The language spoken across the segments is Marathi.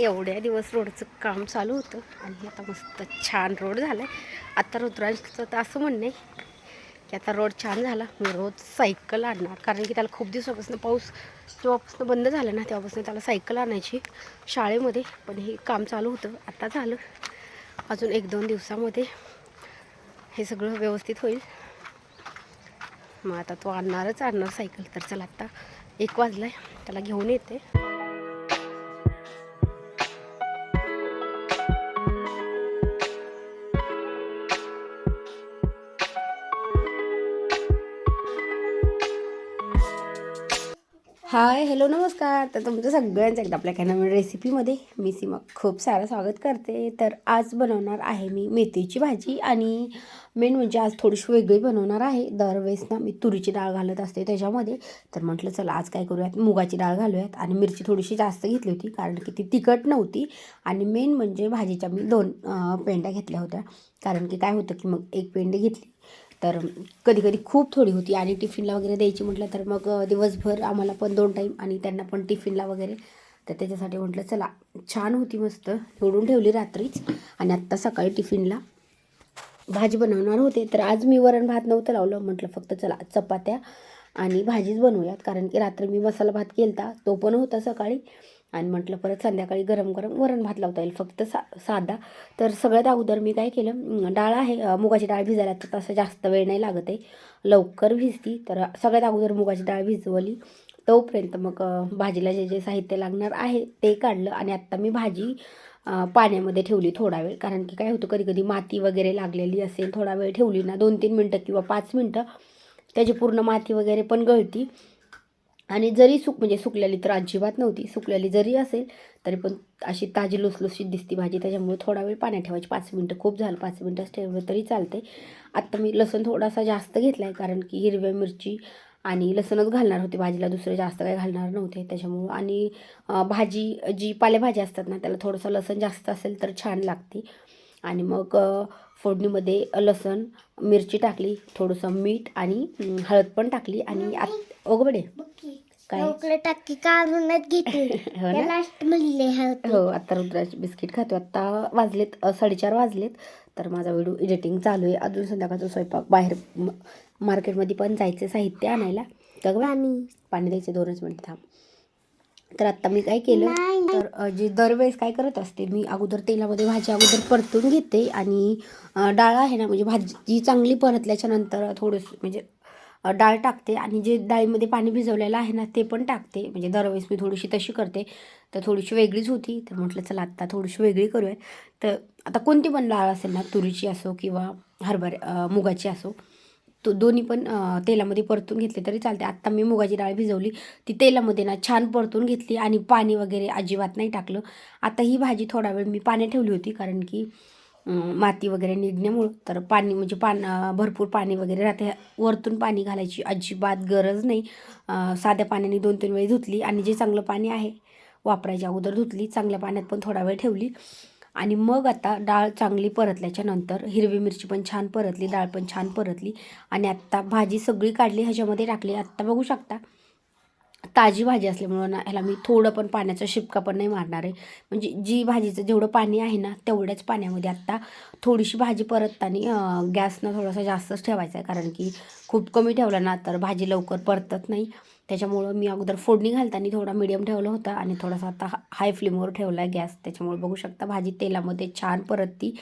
एवढ्या दिवस रोडचं काम चालू होतं आणि आता मस्त छान रोड झाला आहे आता रुद्रांचं तर असं म्हणणं आहे की आता रोड छान झाला. मी रोज सायकल आणणार. कारण की त्याला खूप दिवसापासून पाऊस जेव्हापासून बंद झाला ना तेव्हापासून त्याला सायकल आणायची शाळेमध्ये. पण हे काम चालू होतं. आता झालं. अजून एक दोन दिवसामध्ये हे सगळं व्यवस्थित होईल. मग आता तो आणणारच आणणार सायकल. तर चला आत्ता एक वाजला आहे त्याला घेऊन येते. हाय हॅलो नमस्कार. तर तुमचं सगळ्यांचं एकदा आपल्या काही नवीन रेसिपीमध्ये मी सीमा खूप सारं स्वागत करते. तर आज बनवणार आहे मी मेथीची भाजी आणि मेन म्हणजे आज थोडीशी वेगळी बनवणार आहे. दरवेळेस ना मी तुरीची डाळ घालत असते त्याच्यामध्ये. तर म्हटलं चला आज काय करूयात? मुगाची डाळ घालूयात. आणि मिरची थोडीशी जास्त घेतली होती कारण की ती तिखट नव्हती. आणि मेन म्हणजे भाजीच्या मी दोन पेंड्या घेतल्या होत्या. कारण की काय होतं की मग एक पेंडी घेतली तर कधी कधी खूप थोडी होती. आणि टिफिनला वगैरे द्यायची म्हटलं तर मग दिवसभर आम्हाला पण दोन टाईम आणि त्यांना पण टिफिनला वगैरे. तर त्याच्यासाठी म्हटलं चला छान होती मस्त. निवडून ठेवली रात्रीच. आणि आत्ता सकाळी टिफिनला भाजी बनवणार होते. तर आज मी वरण भात नव्हतं लावलं. म्हटलं फक्त चला चपात्या आणि भाजीच बनवूयात. कारण की रात्री मी मसाला भात केला तो पण होता सकाळी. आणि म्हटलं परत संध्याकाळी गरम गरम वरण भात लावता येईल फक्त सा साधा. तर सगळ्यात अगोदर मी काय केलं डाळ आहे मुगाची डाळ भिजायला तर तसं जास्त वेळ नाही लागत आहे. लवकर भिजती तर सगळ्यात अगोदर मुगाची डाळ भिजवली. तोपर्यंत मग भाजीला जे जे साहित्य लागणार आहे ते काढलं आणि आत्ता मी भाजी पाण्यामध्ये ठेवली थोडा वेळ. कारण की काय होतं कधी कधी माती वगैरे लागलेली असेल थोडा वेळ ठेवली ना दोन तीन मिनटं किंवा पाच मिनटं त्याची पूर्ण माती वगैरे पण गळती. आणि जरी सुक म्हणजे सुकलेली तर अजिबात नव्हती. सुकलेली जरी असेल तरी पण अशी ताजी लुसलुशीत दिसती भाजी. त्याच्यामुळे थोडा वेळ पाण्यात ठेवायची. पाच मिनटं खूप झालं पाच मिनटंच ठेवलं तरी चालते आत्ता मी लसूण थोडासा जास्त घेतला आहे कारण की हिरव्या मिरची आणि लसूणच घालणार होते भाजीला. दुसरं जास्त काही घालणार नव्हते. त्याच्यामुळं आणि भाजी जी पालेभाजी असतात ना त्याला थोडंसं लसूण जास्त असेल तर छान लागते. आणि मग फोडणीमध्ये लसण मिरची टाकली थोडंसं मीठ आणि हळद पण टाकली आणि आत ओगबडे काय? टाकी काढूनच घेते हो ना? लास्ट म्हणले होते हो आता रुद्राचे बिस्किट खातो आता वाजलेत अ, साडेचार वाजलेत तर माझा व्हिडिओ एडिटिंग चालू आहे अजून संध्याकाळचा स्वयंपाक बाहेर म- मार्केटमध्ये पण जायचं साहित्य आणायला का गं बाई? पाणी पाणी द्यायचे दोनच मिनिट थांब तर आत्ता मी काय केलं नाही. तर अ, जे दरवेळेस काय करत असते मी अगोदर तेलामध्ये भाजी अगोदर परतून घेते आणि अ, डाळ आहे ना म्हणजे भाजी चांगली परतल्याच्या नंतर थोडंसं म्हणजे डाळ टाकते आणि जे डाळीमध्ये पाणी भिजवलेलं आहे ना ते पण टाकते. म्हणजे दरवेळेस मी थोडीशी तशी करते. तर थोडीशी वेगळीच होती. तर म्हटलं चला आत्ता थोडीशी वेगळी करूया. तर आता कोणती पण डाळ असेल ना तुरीची असो किंवा हरभरे मुगाची असो तो दोन्ही पण तेलामध्ये परतून घेतले तरी चालते. आत्ता मी मुगाची डाळ भिजवली. ती तेलामध्ये ना छान परतून घेतली आणि पाणी वगैरे अजिबात नाही टाकलं. आता ही भाजी थोडा वेळ मी पाण्यात ठेवली होती कारण की माती वगैरे निघण्यामुळं. तर पाणी म्हणजे पान भरपूर पाणी वगैरे राहते. वरतून पाणी घालायची अजिबात गरज नाही. साध्या पाण्याने दोन तीन वेळी धुतली आणि जे चांगलं पाणी आहे वापरायच्या अगोदर धुतली चांगल्या पाण्यात पण थोडा वेळ ठेवली. आणि मग आता डाळ चांगली परतल्याच्या नंतर हिरवी मिरची पण छान परतली डाळ पण छान परतली. आणि आत्ता भाजी सगळी काढली ह्याच्यामध्ये टाकली. आत्ता बघू शकता. ताजी भाजी असल्यामुळं ना ह्याला मी थोडं पण पाण्याचा शिपका पण नाही मारणार आहे. म्हणजे जी भाजीचं जेवढं पाणी आहे ना तेवढ्याच पाण्यामध्ये आत्ता थोडीशी भाजी परतताना गॅसनं थोडासा जास्तच ठेवायचा आहे. कारण की खूप कमी ठेवला ना तर भाजी लवकर परतत नाही. त्याच्यामुळं मी अगोदर फोडणी घालताना थोडा मिडियम ठेवला होता आणि थोडासा आता हाय फ्लेमवर ठेवला आहे गॅस. त्याच्यामुळे बघू शकता भाजी तेलामध्ये छान परतती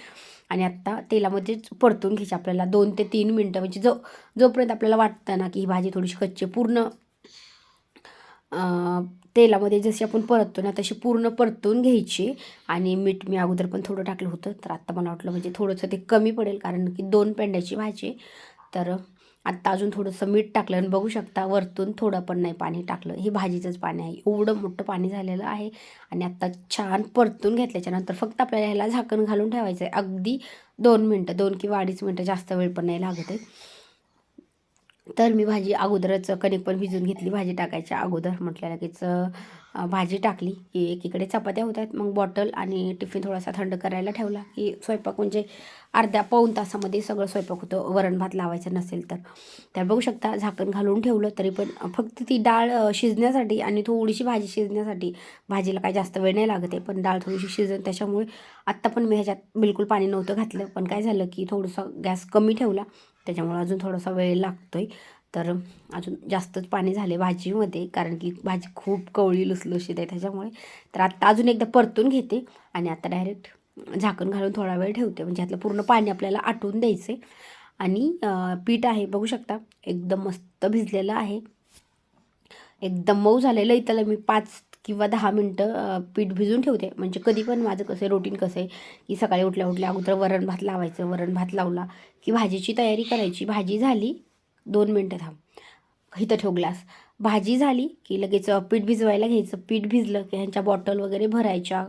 आणि आत्ता तेलामध्येच परतून घ्यायची. आपल्याला दोन ते तीन मिनटं म्हणजे जो जोपर्यंत आपल्याला वाटतं ना की ही भाजी थोडीशी कच्ची पूर्ण तेलामध्ये जशी आपण परततो ना तशी पूर्ण परतून घ्यायची. आणि मीठ मी अगोदर पण थोडं टाकलं होतं तर आत्ता मला वाटलं म्हणजे थोडंसं ते कमी पडेल कारण की दोन पेंड्याची भाजी. तर आत्ता अजून थोडंसं मीठ टाकलं आणि बघू शकता वरतून थोडं पण नाही पाणी टाकलं. हे भाजीचंच पाणी आहे. एवढं मोठं पाणी झालेलं आहे. आणि आत्ता छान परतून घेतल्याच्यानंतर फक्त आपल्याला ह्याला झाकण घालून ठेवायचं आहे अगदी दोन मिनटं दोन किंवा अडीच मिनटं जास्त वेळ पण नाही लागत आहे. तर मी भाजी अगोदरच कणिक पण भिजून घेतली. भाजी टाकायच्या अगोदर म्हटलं लगेच भाजी टाकली की एकीकडे चपात्या होतात मग बॉटल आणि टिफिन थोडासा थंड करायला ठेवला की स्वयंपाक म्हणजे अर्ध्या पाऊण तासामध्ये सगळं स्वयंपाक होतं. वरण भात लावायचं नसेल तर. तर बघू शकता झाकण घालून ठेवलं तरी पण फक्त ती डाळ शिजण्यासाठी आणि थोडीशी भाजी शिजण्यासाठी भाजीला काय जास्त वेळ नाही लागत आहे. पण डाळ थोडीशी शिजन त्याच्यामुळे आत्ता पण मी ह्याच्यात बिलकुल पाणी नव्हतं घातलं. पण काय झालं की थोडंसं गॅस कमी ठेवला. त्याच्यामुळे अजून थोडासा वेळ लागतो आहे तर अजून जास्तच पाणी झाले भाजीमध्ये कारण की भाजी खूप कवळी लुसलुशीत आहे. त्याच्यामुळे तर आत्ता अजून एकदा परतून घेते आणि आता डायरेक्ट झाकण घालून थोडा वेळ ठेवते. म्हणजे यातलं पूर्ण पाणी आपल्याला आटवून द्यायचं आहे आणि पीठ आहे बघू शकता. एकदम मस्त भिजलेलं आहे. एकदम मऊ झालेलं आहे. त्याला मी पाच किंवा दहा मिनटं पीठ भिजून ठेवते. म्हणजे कधी पण माझं कसं आहे रुटीन कसं आहे की सकाळी उठल्या उठल्या अगोदर वरण भात लावायचं. वरण भात लावला की भाजीची तयारी करायची. भाजी झाली दोन मिनटं थांब. इथं ठेव ग्लास. भाजी झाली की लगेच पीठ भिजवायला घ्यायचं. पीठ भिजलं की ह्यांच्या बॉटल वगैरे भरायच्या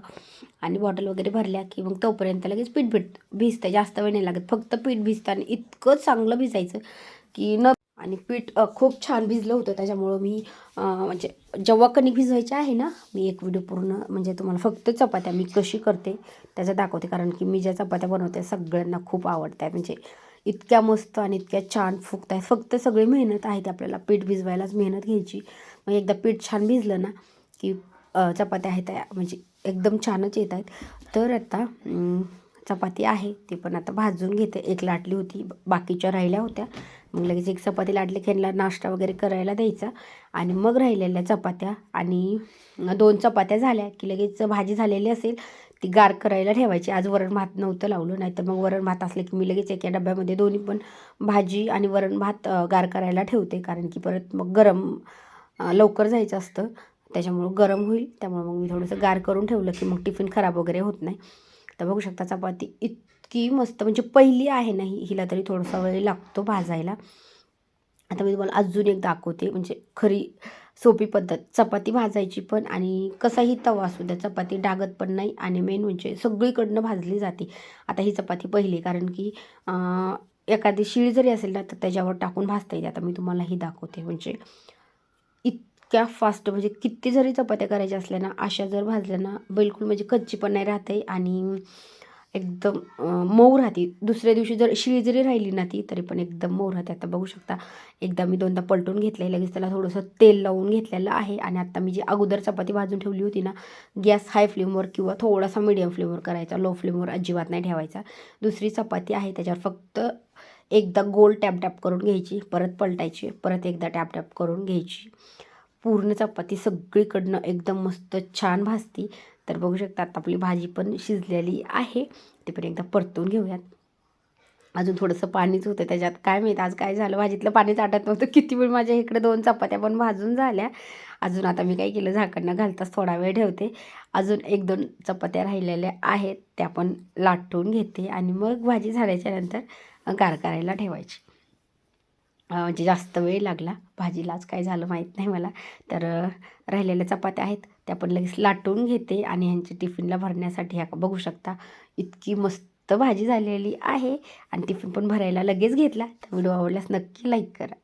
आणि बॉटल वगैरे भरल्या की मग तोपर्यंत लगेच पीठ भिट भिजतं. जास्त वेळ नाही लागत. फक्त पीठ भिजतं आणि इतकं चांगलं भिजायचं की न आणि पीठ खूप छान भिजलं होतं. त्याच्यामुळं मी म्हणजे जेव्हा कणिक भिजवायची आहे ना मी एक व्हिडिओ पूर्ण म्हणजे तुम्हाला फक्त चपात्या मी कशी करते त्याचं दाखवते. कारण की मी ज्या चपात्या बनवते सगळ्यांना खूप आवडत आहे म्हणजे इतक्या मस्त आणि इतक्या छान फुगत आहेत फक्त सगळी मेहनत आहे ती आपल्याला. पीठ भिजवायलाच मेहनत घ्यायची. मग एकदा पीठ छान भिजलं ना की चपात्या आहेत त्या म्हणजे एकदम छानच येत आहेत. तर आता चपाती आहे ती पण आता भाजून घेते. एक लाटली होती बाकीच्या राहिल्या होत्या. मग लगेच एक चपाती लाटली खेळला नाश्ता वगैरे करायला द्यायचा. आणि मग राहिलेल्या चपात्या आणि दोन चपात्या झाल्या की लगेच भाजी झालेली असेल ती गार करायला ठेवायची. आज वरण भात नव्हतं लावलं नाहीतर मग वरण भात असले की मी लगेच एका डब्यामध्ये दोन्ही पण भाजी आणि वरण भात गार करायला ठेवते. कारण की परत मग गरम लवकर जायचं असतं. त्याच्यामुळं गरम होईल. त्यामुळे मग मी थोडंसं गार करून ठेवलं की मग टिफिन खराब वगैरे होत नाही. तर बघू शकता चपाती इतकी मस्त म्हणजे पहिली आहे ना ही हिला तरी थोडासा वेळ लागतो भाजायला. आता मी तुम्हाला अजून एक दाखवते. म्हणजे खरी सोपी पद्धत. चपाती भाजायची पण आणि कसाही तवा असू द्या चपाती डागत पण नाही आणि मेन म्हणजे सगळीकडनं भाजली जाते. आता ही चपाती पहिली कारण की एखादी शिळी जरी असेल ना तर त्याच्यावर टाकून भाजता येते. आता मी तुम्हाला ही दाखवते. म्हणजे इतक्या फास्ट म्हणजे किती जरी चपात्या करायच्या असल्या ना अशा जर भाजल्या ना बिलकुल म्हणजे कच्ची पण नाही राहते आणि एकदम मऊ राहते. दुसऱ्या दिवशी जर शिळी जरी राहिली ना ती तरी पण एकदम मऊ राहते. आता बघू शकता एकदा मी दोनदा पलटून घेतलेलं लगेच त्याला थोडंसं तेल लावून घेतलेलं आहे. आणि आता मी जी अगोदर चपाती भाजून ठेवली होती ना गॅस हाय फ्लेमवर किंवा थोडासा मिडियम फ्लेमवर करायचा लो फ्लेमवर अजिबात नाही ठेवायचा. दुसरी चपाती आहे त्याच्यावर फक्त एकदा गोल टॅप टॅप करून घ्यायची परत पलटायची परत एकदा टॅप टॅप करून घ्यायची. पूर्ण चपाती सगळीकडनं एकदम मस्त छान भाजती. तर बघू शकता आता आपली भाजी पण शिजलेली आहे. ते पण एकदा परतून घेऊयात. अजून थोडंसं पाणीच होतं त्याच्यात. काय माहीत आज काय झालं? भाजीतलं पाणीच आटत नव्हतं. किती वेळ माझ्या इकडे दोन चपात्या पण भाजून झाल्या. अजून आता मी काय केलं झाकणं घालताच थोडा वेळ ठेवते. अजून एक दोन चपात्या राहिलेल्या आहेत त्या पण लाटून घेते. आणि मग भाजी झाल्याच्यानंतर गार करायला ठेवायची. म्हणजे जास्त वेळ लागला. भाजीला आज काय झालं माहीत नाही मला. तर राहिलेल्या चपात्या आहेत. त्या पण लगेच लाटून घेते आणि ह्यांची टिफिनला भरण्यासाठी ह्या बघू शकता इतकी मस्त भाजी झालेली आहे. आणि टिफिन पण भरायला लगेच घेतला. तर व्हिडिओ आवडल्यास नक्की लाईक करा.